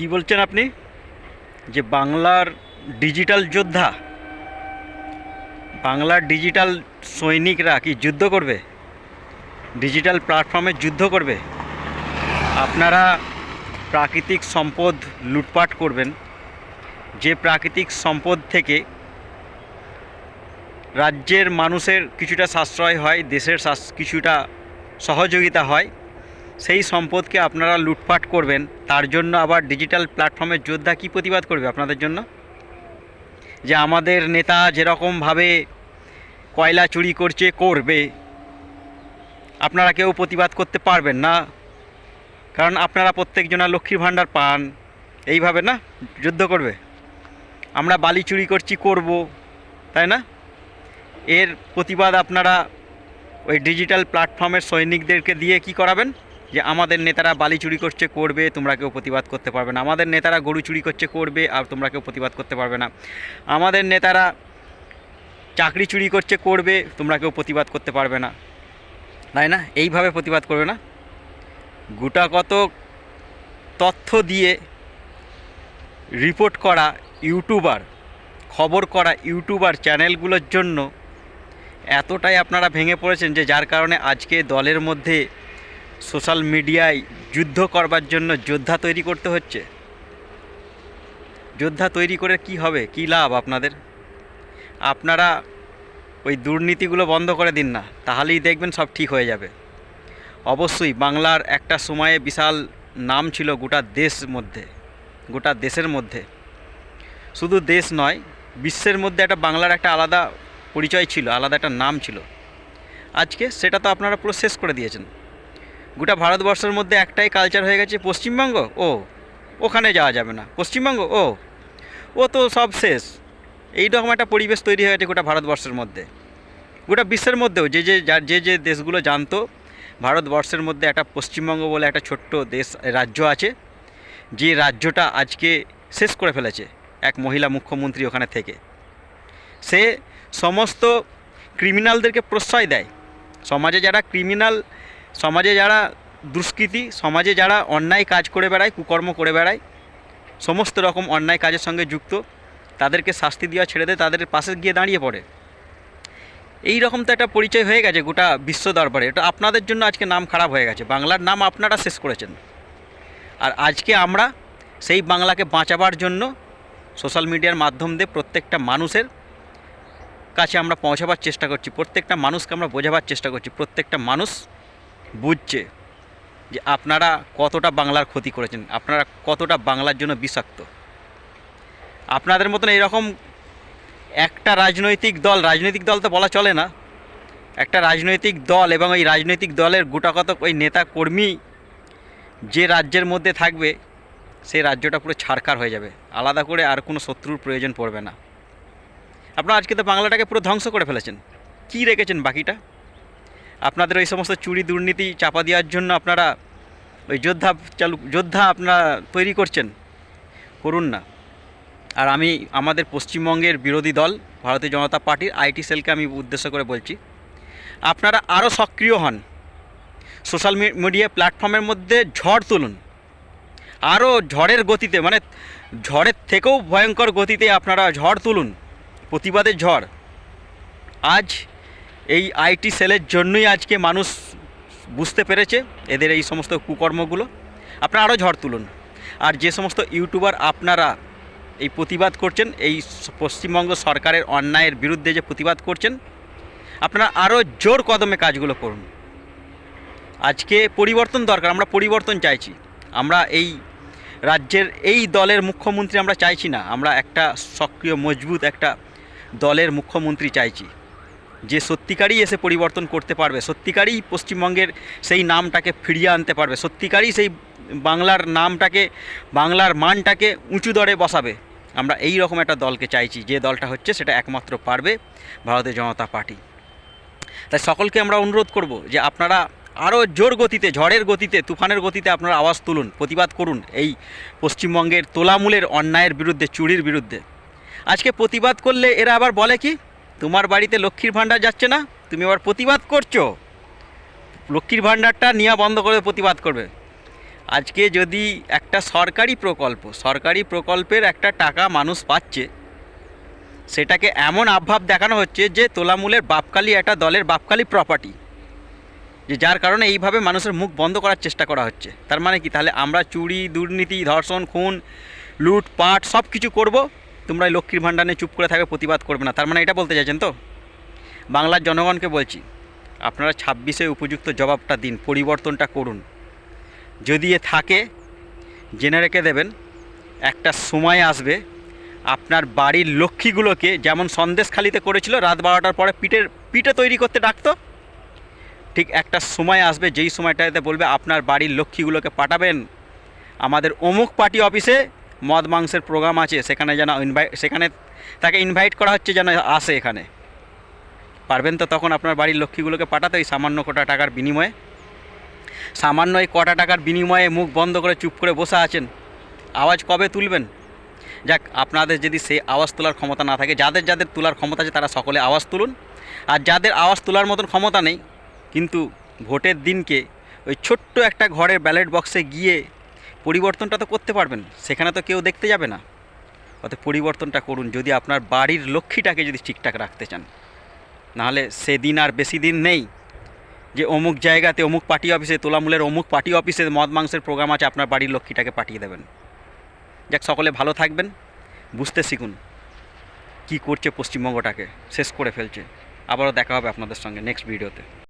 কি বলছেন আপনি? যে বাংলার ডিজিটাল যোদ্ধা, বাংলার ডিজিটাল সৈনিকরা কি যুদ্ধ করবে? ডিজিটাল প্ল্যাটফর্মে যুদ্ধ করবে? আপনারা প্রাকৃতিক সম্পদ লুটপাট করবেন। যে প্রাকৃতিক সম্পদ থেকে রাজ্যের মানুষের কিছুটা সাশ্রয় হয়, দেশের কিছুটা সহযোগিতা হয় সেই সম্পদকে আপনারা লুটপাট করবেন, তার জন্য আবার ডিজিটাল প্ল্যাটফর্মের যোদ্ধা কি প্রতিবাদ করবে আপনাদের জন্য? যে আমাদের নেতা যেরকমভাবে কয়লা চুরি করছে, করবে। আপনারা কেউ প্রতিবাদ করতে পারবেন না। কারণ আপনারা প্রত্যেকজনা লক্ষ্মীর ভাণ্ডার পান। এইভাবে না? যুদ্ধ করবে। আমরা বালি চুরি করছি, করব। তাই না? এর প্রতিবাদ আপনারা ওই ডিজিটাল প্ল্যাটফর্মের সৈনিকদেরকে দিয়ে কি করাবেন? যে আমাদের নেতারা বালি চুরি করছে, করবে, তোমরা কেউ প্রতিবাদ করতে পারবে না। আমাদের নেতারা গরু চুরি করছে, করবে, আর তোমরা কেউ প্রতিবাদ করতে পারবে না। আমাদের নেতারা চাকরি চুরি করছে, করবে, তোমরা কেউ প্রতিবাদ করতে পারবে না। তাই না? এইভাবে প্রতিবাদ করবে না? গোটা কত তথ্য দিয়ে রিপোর্ট করা ইউটিউবার খবর করা ইউটিউবার চ্যানেলগুলোর জন্য এতটাই আপনারা ভেঙে পড়েছেন যে যার কারণে আজকে দলের মধ্যে সোশ্যাল মিডিয়ায় যুদ্ধ করবার জন্য যোদ্ধা তৈরি করতে হচ্ছে। যোদ্ধা তৈরি করে কি হবে? কি লাভ আপনাদের? আপনারা ওই দুর্নীতিগুলো বন্ধ করে দিন না, তাহলেই দেখবেন সব ঠিক হয়ে যাবে। অবশ্যই বাংলার একটা সময়ে বিশাল নাম ছিল গোটা দেশ মধ্যে, গোটা দেশের মধ্যে। শুধু দেশ নয়, বিশ্বের মধ্যে একটা বাংলার একটা আলাদা পরিচয় ছিল, আলাদা একটা নাম ছিল। আজকে সেটা তো আপনারা পুরো শেষ করে দিয়েছেন। গোটা ভারতবর্ষের মধ্যে একটাই কালচার হয়ে গেছে পশ্চিমবঙ্গ? ও, ওখানে যাওয়া যাবে না। পশ্চিমবঙ্গ? ও ও তো সব শেষ। এই রকম একটা পরিবেশ তৈরি হয়ে গেছে গোটা ভারতবর্ষের মধ্যে। গোটা বিশ্বের মধ্যেও যে যে যে যে দেশগুলো জানতো, ভারতবর্ষের মধ্যে একটা পশ্চিমবঙ্গ বলে একটা ছোট্ট দেশ, রাজ্য আছে, যে রাজ্যটা আজকে শেষ করে ফেলেছে এক মহিলা মুখ্যমন্ত্রী ওখানে থেকে। সে সমস্ত ক্রিমিনালদেরকে প্রশ্রয় দেয়। সমাজে যারা ক্রিমিনাল সমাজে যারা দুষ্কৃতী, সমাজে যারা অন্যায় কাজ করে বেড়ায়, কুকর্ম করে বেড়ায়, সমস্ত রকম অন্যায় কাজের সঙ্গে যুক্ত, তাদেরকে শাস্তি দেওয়া ছেড়ে দেয় তাদের পাশে গিয়ে দাঁড়িয়ে পড়ে। এই রকম তো একটা পরিচয় হয়ে গেছে গোটা বিশ্ব দরবারে। এটা আপনাদের জন্য আজকে নাম খারাপ হয়ে গেছে। বাংলার নাম আপনারা শেষ করেছেন। আর আজকে আমরা সেই বাংলাকে বাঁচাবার জন্য সোশ্যাল মিডিয়ার মাধ্যম দিয়ে প্রত্যেকটা মানুষের কাছে আমরা পৌঁছাবার চেষ্টা করছি। প্রত্যেকটা মানুষকে আমরা বোঝাবার চেষ্টা করছি। প্রত্যেকটা মানুষ বুঝছে যে আপনারা কতটা বাংলার ক্ষতি করেছেন, আপনারা কতটা বাংলার জন্য বিষাক্ত। আপনাদের মতন এরকম একটা রাজনৈতিক দল রাজনৈতিক দল তো বলা চলে না, একটা রাজনৈতিক দল এবং ওই রাজনৈতিক দলের গোটাকতক ওই নেতা কর্মী যে রাজ্যের মধ্যে থাকবে সেই রাজ্যটা পুরো ছাড়খার হয়ে যাবে। আলাদা করে আর কোনো শত্রুর প্রয়োজন পড়বে না। আপনারা আজকে তো বাংলাটাকে পুরো ধ্বংস করে ফেলেছেন। কী রেখেছেন বাকিটা? আপনাদের ওই সমস্ত চুরি দুর্নীতি চাপা দেওয়ার জন্য আপনারা ওই যোদ্ধা চালু, যোদ্ধা আপনারা তৈরি করছেন, করুন না। আর আমি, আমাদের পশ্চিমবঙ্গের বিরোধী দল, ভারতীয় জনতা পার্টির আইটি সেলকে আমি উদ্দেশ্য করে বলছি, আপনারা আরও সক্রিয় হন। সোশ্যাল মিডিয়া প্ল্যাটফর্মের মধ্যে ঝড় তুলুন। আরও ঝড়ের গতিতে মানে ঝড়ের থেকেও ভয়ঙ্কর গতিতে আপনারা ঝড় তুলুন। প্রতিবাদের ঝড়। আজ এই আইটি সেলের জন্যই আজকে মানুষ বুঝতে পেরেছে এদের এই সমস্ত কুকর্মগুলো। আপনারা আরও ঝড় তুলুন। আর যে সমস্ত ইউটিউবার আপনারা এই প্রতিবাদ করছেন, এই পশ্চিমবঙ্গ সরকারের অন্যায়ের বিরুদ্ধে যে প্রতিবাদ করছেন, আপনারা আরও জোর কদমে কাজগুলো করুন। আজকে পরিবর্তন দরকার, আমরা পরিবর্তন চাইছি। আমরা এই রাজ্যের এই দলের মুখ্যমন্ত্রী আমরা চাইছি না, আমরা একটা সক্রিয়, মজবুত একটা দলের মুখ্যমন্ত্রী চাইছি। যে সত্যিকারই এসে পরিবর্তন করতে পারবে, সত্যিকারই পশ্চিমবঙ্গের সেই নামটাকে ফিরিয়ে আনতে পারবে, সত্যিকারই সেই বাংলার নামটাকে, বাংলার মানটাকে উঁচু দরে বসাবে। আমরা এই রকম একটা দলকে চাইছি, যে দলটা হচ্ছে সেটা একমাত্র পারবে ভারতীয় জনতা পার্টি। তাই সকলকে আমরা অনুরোধ করব যে আপনারা আরও জোর গতিতে, ঝড়ের গতিতে, তুফানের গতিতে আপনারা আওয়াজ তুলুন, প্রতিবাদ করুন এই পশ্চিমবঙ্গের তোলামূলের অন্যায়ের বিরুদ্ধে, চুরির বিরুদ্ধে। আজকে প্রতিবাদ করলে এরা আবার বলে কি? তোমার বাড়িতে লক্ষ্মীর ভাণ্ডার যাচ্ছে না? তুমি আবার প্রতিবাদ করছ? লক্ষ্মীর ভাণ্ডারটা নেওয়া বন্ধ করে প্রতিবাদ করবে। আজকে যদি একটা সরকারি প্রকল্প, সরকারি প্রকল্পের একটা টাকা মানুষ পাচ্ছে, সেটাকে এমন আভাব দেখানো হচ্ছে যে তোলামূলের বাপকালি একটা দলের বাপকালি প্রপার্টি যে যার কারণে এইভাবে মানুষের মুখ বন্ধ করার চেষ্টা করা হচ্ছে। তার মানে কি? তাহলে আমরা চুরি, দুর্নীতি, ধর্ষণ, খুন, লুটপাট সব কিছু করব। তোমরা লক্ষ্মীর ভাণ্ডার চুপ করে থাকবে প্রতিবাদ করবে না। তার মানে এটা বলতে চাইছেন তো? বাংলার জনগণকে বলছি, আপনারা ছাব্বিশে উপযুক্ত জবাবটা দিন, পরিবর্তনটা করুন। যদি এ থাকে, জেনে রেখে দেবেন, একটা সময় আসবে, আপনার বাড়ির লক্ষ্মীগুলোকে যেমন সন্দেশখালিতে করেছিল, রাত বারোটার পরে পিঠের, পিঠে তৈরি করতে ডাকতো, ঠিক একটা সময় আসবে, যেই সময়টাতে বলবে, আপনার বাড়ির লক্ষ্মীগুলোকে পাঠাবেন। আমাদের অমুক পার্টি অফিসে মদ মাংসের প্রোগ্রাম আছে, সেখানে যেন ইনভাইট সেখানে তাকে ইনভাইট করা হচ্ছে যেন আসে এখানে। পারবেন তো তখন আপনার বাড়ির লক্ষ্মীগুলোকে পাঠাতে ওই সামান্য কটা টাকার বিনিময়ে। সামান্য এই কটা টাকার বিনিময়ে মুখ বন্ধ করে চুপ করে বসে আছেন। আওয়াজ কবে তুলবেন? যাক, আপনাদের যদি সেই আওয়াজ তোলার ক্ষমতা না থাকে, যাদের যাদের তোলার ক্ষমতা আছে তারা সকলে আওয়াজ তুলুন। আর যাদের আওয়াজ তোলার মতন ক্ষমতা নেই, কিন্তু ভোটের দিনকে ওই ছোট্ট একটা ঘরের ব্যালট বক্সে গিয়ে পরিবর্তনটা তো করতে পারবেন, সেখানে তো কেউ দেখতে যাবে না। অত পরিবর্তনটা করুন, যদি আপনার বাড়ির লক্ষ্মীটাকে যদি ঠিকঠাক রাখতে চান। নাহলে সেদিন আর বেশি দিন নেই যে অমুক জায়গাতে, অমুক পার্টি অফিসে, তোলামূলের অমুক পার্টি অফিসে মদ মাংসের প্রোগ্রাম আছে, আপনার বাড়ির লক্ষ্মীটাকে পাঠিয়ে দেবেন। যাক, সকলে ভালো থাকবেন, বুঝতে শিখুন কি করছে পশ্চিমবঙ্গটাকে, শেষ করে ফেলছে। আবারও দেখা হবে আপনাদের সঙ্গে নেক্সট ভিডিওতে।